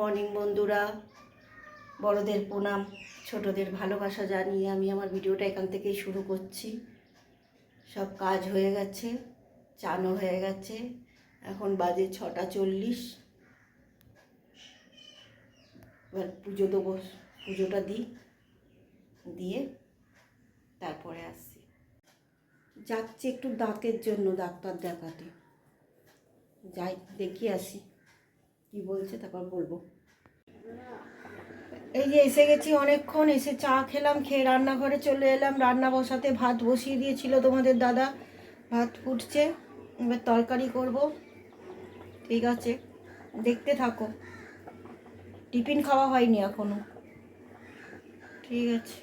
Morning বন্ধুরা, বড়দের প্রণাম, ছোটদের ভালোবাসা জানিয়ে আমি আমার ভিডিওটা এখান থেকেই শুরু করছি। সব কাজ হয়ে গেছে, চানও হয়ে গেছে, এখন বাজে ছটা চল্লিশ। এবার পুজো দেবো, পুজোটা দিই, দিয়ে তারপরে আসছি। যাচ্ছি একটু দাঁতের জন্য, ডাক্তার দেখাতে। যাই, দেখি আসি। কি বলছে তারপর বলব। এই যে এসে গেছি অনেকক্ষণ, এসে চা খেলাম, খেয়ে রান্নাঘরে চলে এলাম। রান্না বসাতে ভাত বসিয়ে দিয়েছিল তোমাদের দাদা। ভাত ফুটছে, এবার তরকারি করব। ঠিক আছে, দেখতে থাকো। টিফিন খাওয়া হয়নি এখনও। ঠিক আছে।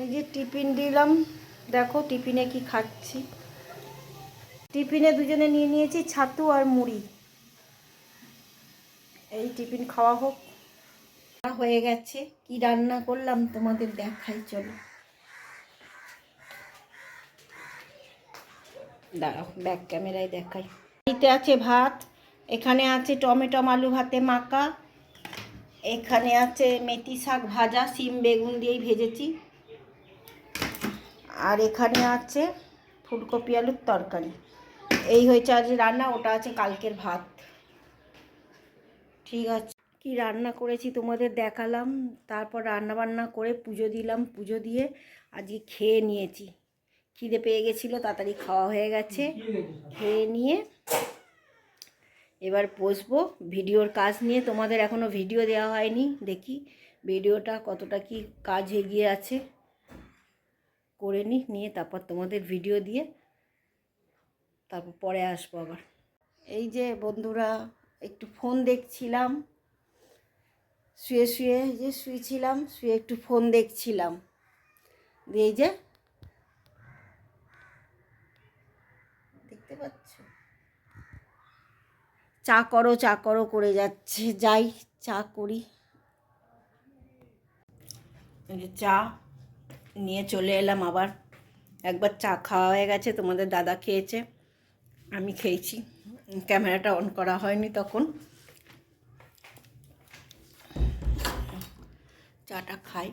এই যে টিফিন দিলাম। দেখো টিফিনে কি খাচ্ছি। টিফিনে দুজনে নিয়ে নিয়েছি ছাতু আর মুড়ি। এই টিফিন খাওয়া হোক। হয়ে গেছে। কি রান্না করলাম তোমাদের দেখাই, চলো। দাঁড়াও ব্যাক ক্যামেরায় দেখাই। এতে আছে ভাত, এখানে আছে টমেটো আলু ভাতে মাখা, এখানে আছে মেথি শাক ভাজা সিম বেগুন দিয়েই ভেজেছি। আর এখানে আছে ফুলকপি আলুর তরকারি। এই হয়েছে আজ রান্না, ওটা আছে কালকের ভাত। ঠিক আছে। কি রান্না করেছি তোমাদের দেখালাম। তারপর রান্না বান্না করে পুজো দিলাম। পুজো দিয়ে আজকে খেয়ে নিয়েছি। খিদে পেয়ে গেছিল, তাড়াতাড়ি খাওয়া হয়ে গেছে। খেয়ে নিয়ে এবার বসবো। ভিডিওর কাজ নিয়ে তোমাদের এখনও ভিডিও দেওয়া হয়নি। দেখি ভিডিওটা কতটা কি কাজ এগিয়ে আছে। করে নিই, নিয়ে তারপর তোমাদের ভিডিও দিয়ে তারপর পরে আসব আবার। এই যে বন্ধুরা একটু ফোন দেখছিলাম। শুয়ে শুয়ে যে শুয়েছিলাম, শুয়ে একটু ফোন দেখছিলাম। দিয়ে যে দেখতে পাচ্ছ? চা করো চা করো করে যাচ্ছে, যাই চা করি। চা নিয়ে চলে এলাম আবার। একবার চা খাওয়া হয়ে গেছে, তোমাদের দাদা খেয়েছে, আমি খেয়েছি। ক্যামেরাটা অন করা হয়নি তখন। চাটা খাই।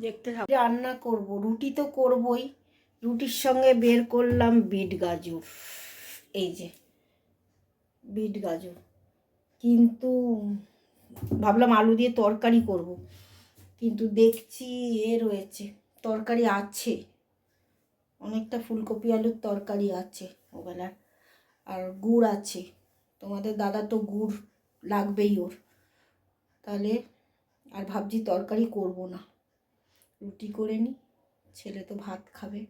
দেখতে থাকো। রান্না করব, রুটি তো করবই। রুটির সঙ্গে বের করলাম বিট গাজর। এই যে, বিট গাজর। কিন্তু ভাবলাম আলু দিয়ে তরকারি করব। কিন্তু দেখছি এ রয়েছে, তরকারি আছে। অনেকটা ফুলকপি আলুর তরকারি আছে ওবেলার। আর গুড় আছে। তোমাদের দাদা তো গুড় লাগবেই ওর। তাহলে আর ভাবছি তরকারি করব না। রুটি করে নিই ছেলে তো ভাত খাবে।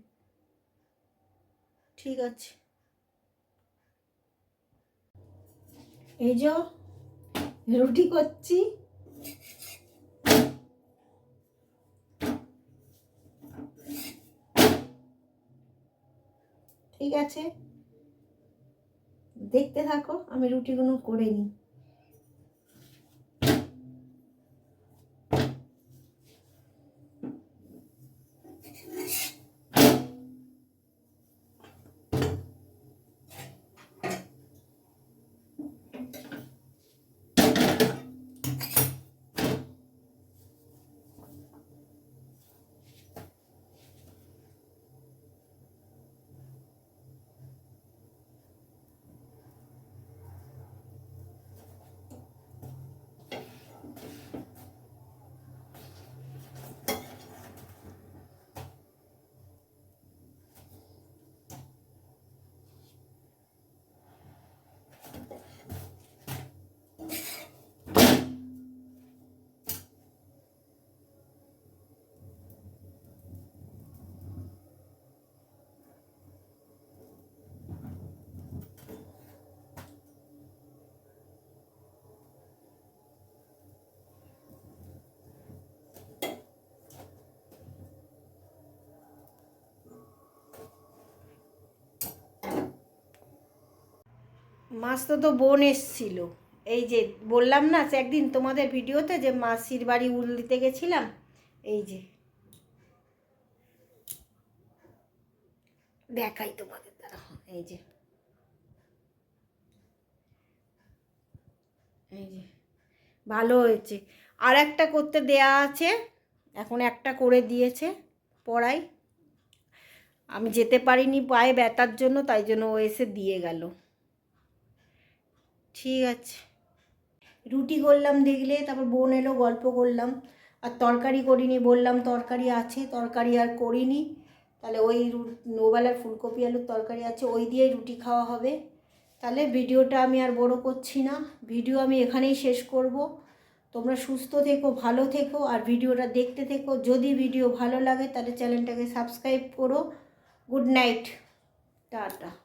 ঠিক আছে। এই যে রুটি করছি। ঠিক আছে। দেখতে থাকো, আমি রুটিগুলো করে নিই মাছ তো তো বোন এসছিল। এই যে বললাম না, সে একদিন তোমাদের ভিডিওতে যে মাসির বাড়ি উল দিতে গেছিলাম, এই যে। দেখাই তোমাদের দ্বারা। এই যে। এই যে। ভালো হয়েছে। আর একটা করতে দেয়া আছে, এখন একটা করে দিয়েছে পড়াই আমি যেতে পারিনি পায়ে ব্যথার জন্য, তাই জন্য ও এসে দিয়ে গেল। ঠিক আছে। রুটি করলাম দেখলে, তারপর বোন এলো, গল্প করলাম। আর তরকারি করিনি, বললাম তরকারি আছে, তরকারি আর করিনি। তাহলে ওই নোবেলার ফুলকপি আলুর তরকারি আছে, ওই দিয়েই রুটি খাওয়া হবে। তাহলে ভিডিওটা আমি আর বড় করছি না। ভিডিও আমি এখানেই শেষ করব। তোমরা সুস্থ থেকো, ভালো থেকো, আর ভিডিওটা দেখতে থেকো। যদি ভিডিও ভালো লাগে, তাহলে চ্যানেলটাকে সাবস্ক্রাইব করো। Good night. টাটা।